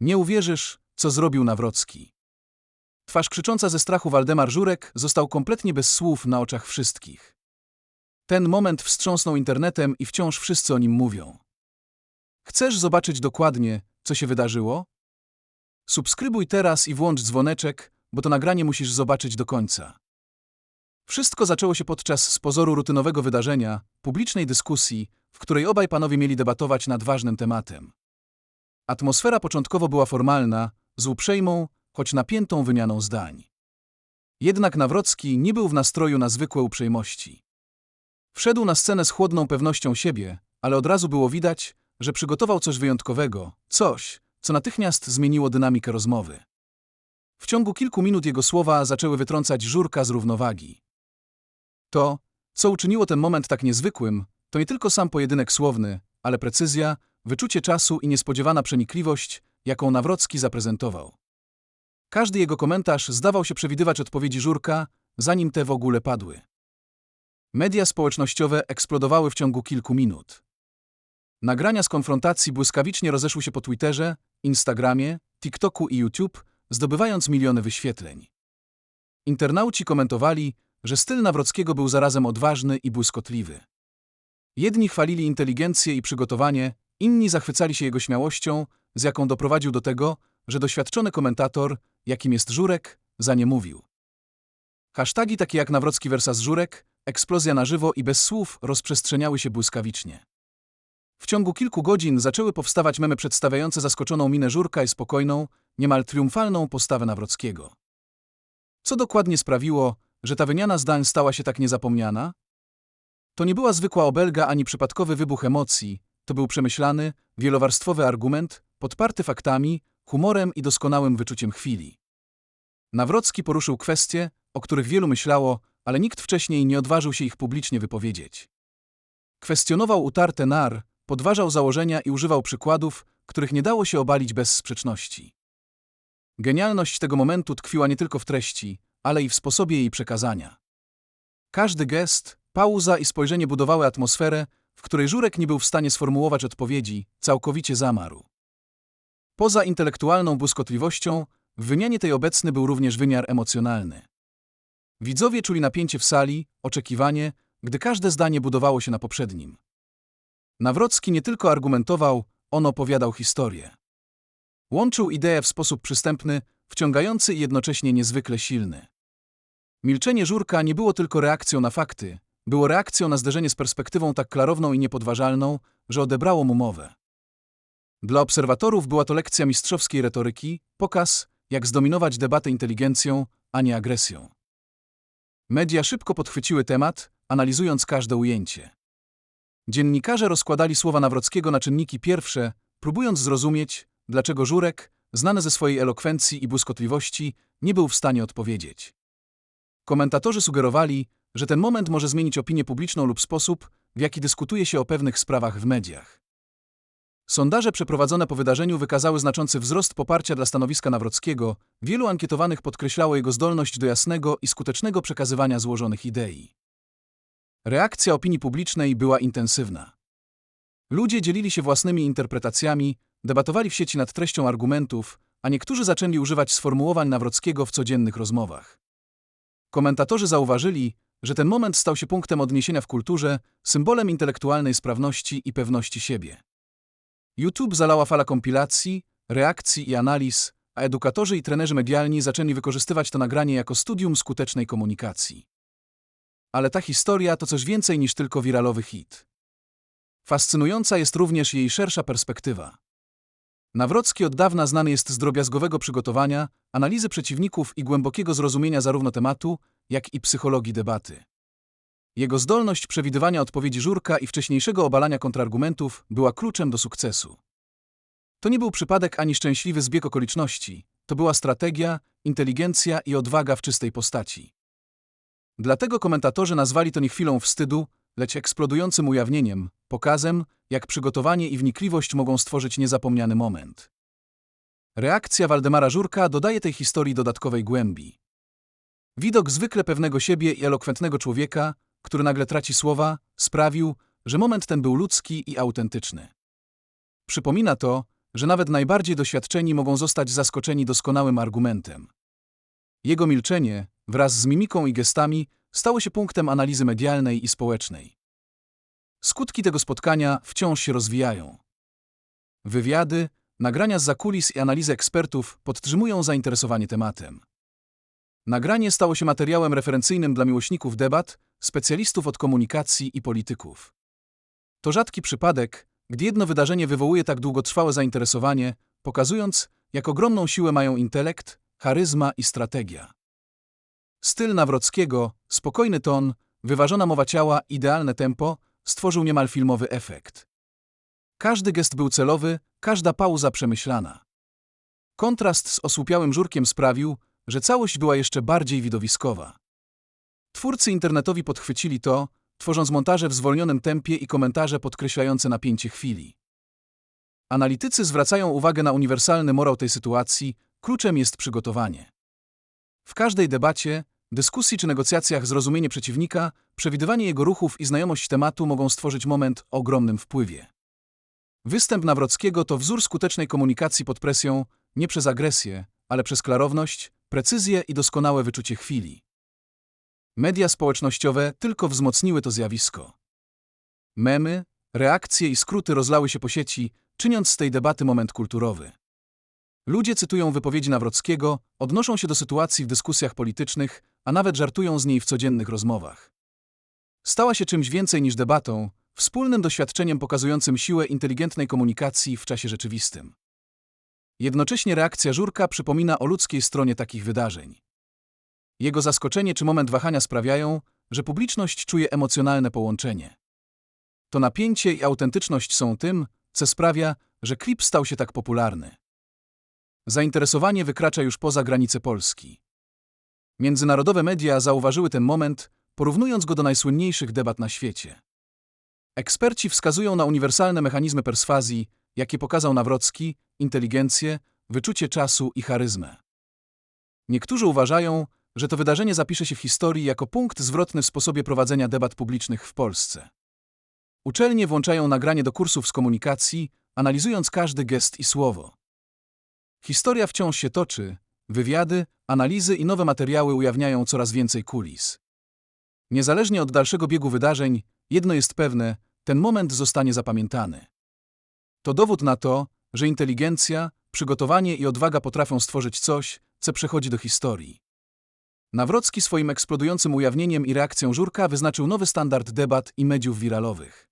Nie uwierzysz, co zrobił Nawrocki. Twarz krzycząca ze strachu Waldemar Żurek został kompletnie bez słów na oczach wszystkich. Ten moment wstrząsnął internetem i wciąż wszyscy o nim mówią. Chcesz zobaczyć dokładnie, co się wydarzyło? Subskrybuj teraz i włącz dzwoneczek, bo to nagranie musisz zobaczyć do końca. Wszystko zaczęło się podczas z pozoru rutynowego wydarzenia, publicznej dyskusji, w której obaj panowie mieli debatować nad ważnym tematem. Atmosfera początkowo była formalna, z uprzejmą, choć napiętą wymianą zdań. Jednak Nawrocki nie był w nastroju na zwykłe uprzejmości. Wszedł na scenę z chłodną pewnością siebie, ale od razu było widać, że przygotował coś wyjątkowego, coś, co natychmiast zmieniło dynamikę rozmowy. W ciągu kilku minut jego słowa zaczęły wytrącać żurka z równowagi. To, co uczyniło ten moment tak niezwykłym, to nie tylko sam pojedynek słowny, ale precyzja, wyczucie czasu i niespodziewana przenikliwość, jaką Nawrocki zaprezentował. Każdy jego komentarz zdawał się przewidywać odpowiedzi Żurka, zanim te w ogóle padły. Media społecznościowe eksplodowały w ciągu kilku minut. Nagrania z konfrontacji błyskawicznie rozeszły się po Twitterze, Instagramie, TikToku i YouTube, zdobywając miliony wyświetleń. Internauci komentowali, że styl Nawrockiego był zarazem odważny i błyskotliwy. Jedni chwalili inteligencję i przygotowanie, inni zachwycali się jego śmiałością, z jaką doprowadził do tego, że doświadczony komentator, jakim jest Żurek, za nie mówił. Hasztagi takie jak Nawrocki versus Żurek, eksplozja na żywo i bez słów rozprzestrzeniały się błyskawicznie. W ciągu kilku godzin zaczęły powstawać memy przedstawiające zaskoczoną minę Żurka i spokojną, niemal triumfalną postawę Nawrockiego. Co dokładnie sprawiło, że ta wymiana zdań stała się tak niezapomniana? To nie była zwykła obelga ani przypadkowy wybuch emocji, to był przemyślany, wielowarstwowy argument, podparty faktami, humorem i doskonałym wyczuciem chwili. Nawrocki poruszył kwestie, o których wielu myślało, ale nikt wcześniej nie odważył się ich publicznie wypowiedzieć. Kwestionował utarte nar, podważał założenia i używał przykładów, których nie dało się obalić bez sprzeczności. Genialność tego momentu tkwiła nie tylko w treści, ale i w sposobie jej przekazania. Każdy gest, pauza i spojrzenie budowały atmosferę, w której Żurek nie był w stanie sformułować odpowiedzi, całkowicie zamarł. Poza intelektualną błyskotliwością, w wymianie tej obecny był również wymiar emocjonalny. Widzowie czuli napięcie w sali, oczekiwanie, gdy każde zdanie budowało się na poprzednim. Nawrocki nie tylko argumentował, on opowiadał historię. Łączył ideę w sposób przystępny, wciągający i jednocześnie niezwykle silny. Milczenie Żurka nie było tylko reakcją na fakty, było reakcją na zderzenie z perspektywą tak klarowną i niepodważalną, że odebrało mu mowę. Dla obserwatorów była to lekcja mistrzowskiej retoryki, pokaz, jak zdominować debatę inteligencją, a nie agresją. Media szybko podchwyciły temat, analizując każde ujęcie. Dziennikarze rozkładali słowa Nawrockiego na czynniki pierwsze, próbując zrozumieć, dlaczego Żurek, znany ze swojej elokwencji i błyskotliwości, nie był w stanie odpowiedzieć. Komentatorzy sugerowali, że ten moment może zmienić opinię publiczną lub sposób, w jaki dyskutuje się o pewnych sprawach w mediach. Sondaże przeprowadzone po wydarzeniu wykazały znaczący wzrost poparcia dla stanowiska Nawrockiego, wielu ankietowanych podkreślało jego zdolność do jasnego i skutecznego przekazywania złożonych idei. Reakcja opinii publicznej była intensywna. Ludzie dzielili się własnymi interpretacjami, debatowali w sieci nad treścią argumentów, a niektórzy zaczęli używać sformułowań Nawrockiego w codziennych rozmowach. Komentatorzy zauważyli, że ten moment stał się punktem odniesienia w kulturze, symbolem intelektualnej sprawności i pewności siebie. YouTube zalała fala kompilacji, reakcji i analiz, a edukatorzy i trenerzy medialni zaczęli wykorzystywać to nagranie jako studium skutecznej komunikacji. Ale ta historia to coś więcej niż tylko wiralowy hit. Fascynująca jest również jej szersza perspektywa. Nawrocki od dawna znany jest z drobiazgowego przygotowania, analizy przeciwników i głębokiego zrozumienia zarówno tematu, jak i psychologii debaty. Jego zdolność przewidywania odpowiedzi Żurka i wcześniejszego obalania kontrargumentów była kluczem do sukcesu. To nie był przypadek ani szczęśliwy zbieg okoliczności, to była strategia, inteligencja i odwaga w czystej postaci. Dlatego komentatorzy nazwali to nie chwilą wstydu, lecz eksplodującym ujawnieniem, pokazem, jak przygotowanie i wnikliwość mogą stworzyć niezapomniany moment. Reakcja Waldemara Żurka dodaje tej historii dodatkowej głębi. Widok zwykle pewnego siebie i elokwentnego człowieka, który nagle traci słowa, sprawił, że moment ten był ludzki i autentyczny. Przypomina to, że nawet najbardziej doświadczeni mogą zostać zaskoczeni doskonałym argumentem. Jego milczenie, wraz z mimiką i gestami, stało się punktem analizy medialnej i społecznej. Skutki tego spotkania wciąż się rozwijają. Wywiady, nagrania z zakulis i analizy ekspertów podtrzymują zainteresowanie tematem. Nagranie stało się materiałem referencyjnym dla miłośników debat, specjalistów od komunikacji i polityków. To rzadki przypadek, gdy jedno wydarzenie wywołuje tak długotrwałe zainteresowanie, pokazując, jak ogromną siłę mają intelekt, charyzma i strategia. Styl Nawrockiego, spokojny ton, wyważona mowa ciała, idealne tempo stworzył niemal filmowy efekt. Każdy gest był celowy, każda pauza przemyślana. Kontrast z osłupiałym żurkiem sprawił, że całość była jeszcze bardziej widowiskowa. Twórcy internetowi podchwycili to, tworząc montaże w zwolnionym tempie i komentarze podkreślające napięcie chwili. Analitycy zwracają uwagę na uniwersalny morał tej sytuacji, kluczem jest przygotowanie. W każdej debacie, dyskusji czy negocjacjach zrozumienie przeciwnika, przewidywanie jego ruchów i znajomość tematu mogą stworzyć moment o ogromnym wpływie. Występ Nawrockiego to wzór skutecznej komunikacji pod presją, nie przez agresję, ale przez klarowność, precyzję i doskonałe wyczucie chwili. Media społecznościowe tylko wzmocniły to zjawisko. Memy, reakcje i skróty rozlały się po sieci, czyniąc z tej debaty moment kulturowy. Ludzie cytują wypowiedzi Nawrockiego, odnoszą się do sytuacji w dyskusjach politycznych, a nawet żartują z niej w codziennych rozmowach. Stała się czymś więcej niż debatą, wspólnym doświadczeniem pokazującym siłę inteligentnej komunikacji w czasie rzeczywistym. Jednocześnie reakcja Żurka przypomina o ludzkiej stronie takich wydarzeń. Jego zaskoczenie czy moment wahania sprawiają, że publiczność czuje emocjonalne połączenie. To napięcie i autentyczność są tym, co sprawia, że klip stał się tak popularny. Zainteresowanie wykracza już poza granice Polski. Międzynarodowe media zauważyły ten moment, porównując go do najsłynniejszych debat na świecie. Eksperci wskazują na uniwersalne mechanizmy perswazji, jakie pokazał Nawrocki, inteligencję, wyczucie czasu i charyzmę. Niektórzy uważają, że to wydarzenie zapisze się w historii jako punkt zwrotny w sposobie prowadzenia debat publicznych w Polsce. Uczelnie włączają nagranie do kursów z komunikacji, analizując każdy gest i słowo. Historia wciąż się toczy, wywiady, analizy i nowe materiały ujawniają coraz więcej kulis. Niezależnie od dalszego biegu wydarzeń, jedno jest pewne, ten moment zostanie zapamiętany. To dowód na to, że inteligencja, przygotowanie i odwaga potrafią stworzyć coś, co przechodzi do historii. Nawrocki swoim eksplodującym ujawnieniem i reakcją Żurka wyznaczył nowy standard debat i mediów wiralowych.